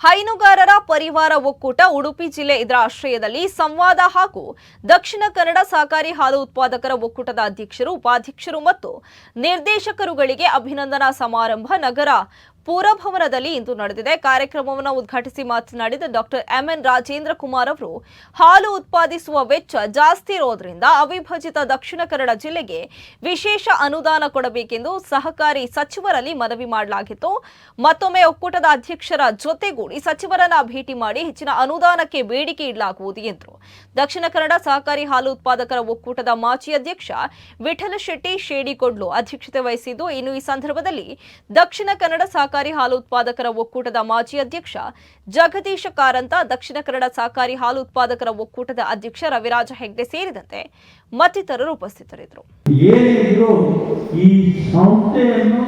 ಹೈನುಗಾರರ ಪರಿವಾರ ಒಕ್ಕೂಟ ಉಡುಪಿ ಜಿಲ್ಲೆ ಇದರ ಆಶ್ರಯದಲ್ಲಿ ಸಂವಾದ ಹಾಗೂ ದಕ್ಷಿಣ ಕನ್ನಡ ಸಹಕಾರಿ ಹಾಲು ಉತ್ಪಾದಕರ ಒಕ್ಕೂಟದ ಅಧ್ಯಕ್ಷರು, ಉಪಾಧ್ಯಕ್ಷರು ಮತ್ತು ನಿರ್ದೇಶಕರುಗಳಿಗೆ ಅಭಿನಂದನಾ ಸಮಾರಂಭ ನಗರ ಪುರಭವನದಲ್ಲಿ ಇಂದು ನಡೆದಿದೆ. ಕಾರ್ಯಕ್ರಮವನ್ನು ಉದ್ಘಾಟಿಸಿ ಮಾತನಾಡಿದ ಡಾಕ್ಟರ್ ಎಂಎನ್ ರಾಜೇಂದ್ರ ಕುಮಾರ್ ಅವರು, ಹಾಲು ಉತ್ಪಾದಿಸುವ ವೆಚ್ಚ ಜಾಸ್ತಿ ಇರೋದ್ರಿಂದ ಅವಿಭಜಿತ ದಕ್ಷಿಣ ಕನ್ನಡ ಜಿಲ್ಲೆಗೆ ವಿಶೇಷ ಅನುದಾನ ಕೊಡಬೇಕೆಂದು ಸಹಕಾರಿ ಸಚಿವರಲ್ಲಿ ಮನವಿ ಮಾಡಲಾಗಿತ್ತು. ಮತ್ತೊಮ್ಮೆ ಒಕ್ಕೂಟದ ಅಧ್ಯಕ್ಷರ ಜೊತೆಗೂಡಿ ಸಚಿವರನ್ನ ಭೇಟಿ ಮಾಡಿ ಹೆಚ್ಚಿನ ಅನುದಾನಕ್ಕೆ ಬೇಡಿಕೆ ಇಡಲಾಗುವುದು ಎಂದರು. ದಕ್ಷಿಣ ಕನ್ನಡ ಸಹಕಾರಿ ಹಾಲು ಉತ್ಪಾದಕರ ಒಕ್ಕೂಟದ ಮಾಜಿ ಅಧ್ಯಕ್ಷ ವಿಠಲ ಶೆಟ್ಟಿ ಶೇಡಿಕೊಡ್ಲು ಅಧ್ಯಕ್ಷತೆ ವಹಿಸಿದ್ದು. ಇನ್ನು ಈ ಸಂದರ್ಭದಲ್ಲಿ ದಕ್ಷಿಣ ಕನ್ನಡ ಹಾಲು ಉತ್ಪಾದಕರ ಒಕ್ಕೂಟದ ಮಾಜಿ ಅಧ್ಯಕ್ಷ ಜಗದೀಶ ಕಾರಂತ, ದಕ್ಷಿಣ ಕನ್ನಡ ಸಹಕಾರಿ ಹಾಲು ಉತ್ಪಾದಕರ ಒಕ್ಕೂಟದ ಅಧ್ಯಕ್ಷ ರವಿರಾಜ ಹೆಗ್ಡೆ ಸೇರಿದಂತೆ ಮತ್ತಿತರರು ಉಪಸ್ಥಿತರಿದ್ದರು. ಈ ಸಂಸ್ಥೆಯನ್ನು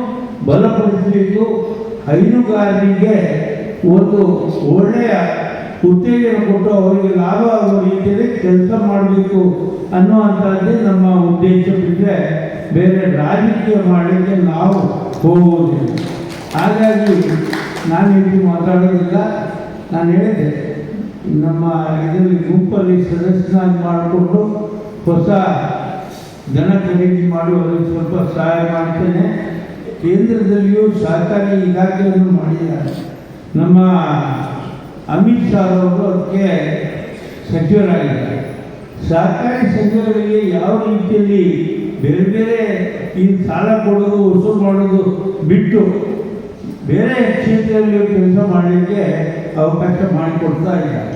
ಬಲಪಡಿಸಬೇಕು ಹೈನುಗಾರರಿಗೆ ಒಂದು ಒಳ್ಳೆಯ ಉತ್ತೇಜನ ಕೊಟ್ಟು ಅವರಿಗೆ ಲಾಭ ಆಗುವ ರೀತಿಯಲ್ಲಿ ಕೆಲಸ ಮಾಡಬೇಕು ಅನ್ನುವಂಥದ್ದೇ ನಮ್ಮ ಉದ್ದೇಶ ಬಿಟ್ಟರೆ ಬೇರೆ ರಾಜಕೀಯ ಮಾಡಲಿಕ್ಕೆ ನಾವು ಹೋಗುವುದಿಲ್ಲ ಹಾಗಾಗಿ ನಾನು ಇಲ್ಲಿ ಮಾತಾಡೋದಿಲ್ಲ. ನಾನು ಹೇಳಿದೆ ನಮ್ಮ ಇದರಲ್ಲಿ ಗುಂಪಲ್ಲಿ ಸದಸ್ಯನಾಗಿ ಮಾಡಿಕೊಂಡು ಹೊಸ ಜನ ಖರೀದಿ ಮಾಡುವಲ್ಲಿ ಸ್ವಲ್ಪ ಸಹಾಯ ಮಾಡ್ತೇನೆ. ಕೇಂದ್ರದಲ್ಲಿಯೂ ಸಹಕಾರಿ ಇಲಾಖೆಯನ್ನು ಮಾಡಿದ್ದಾರೆ. ನಮ್ಮ ಅಮಿತ್ ಶಾ ಅವರು ಅದಕ್ಕೆ ಸಚಿವರಾಗಿದ್ದಾರೆ. ಸಹಕಾರಿ ಸಚಿವರಿಗೆ ಯಾವ ರೀತಿಯಲ್ಲಿ ಬೇರೆ ಬೇರೆ ಈ ಸಾಲ ಕೊಡೋದು, ವಸೂಲು ಮಾಡೋದು ಬಿಟ್ಟು ಬೇರೆ ಕ್ಷೇತ್ರದಲ್ಲಿ ಕೆಲಸ ಮಾಡಲಿಕ್ಕೆ ಅವಕಾಶ ಮಾಡಿಕೊಡ್ತಾ ಇದ್ದಾರೆ.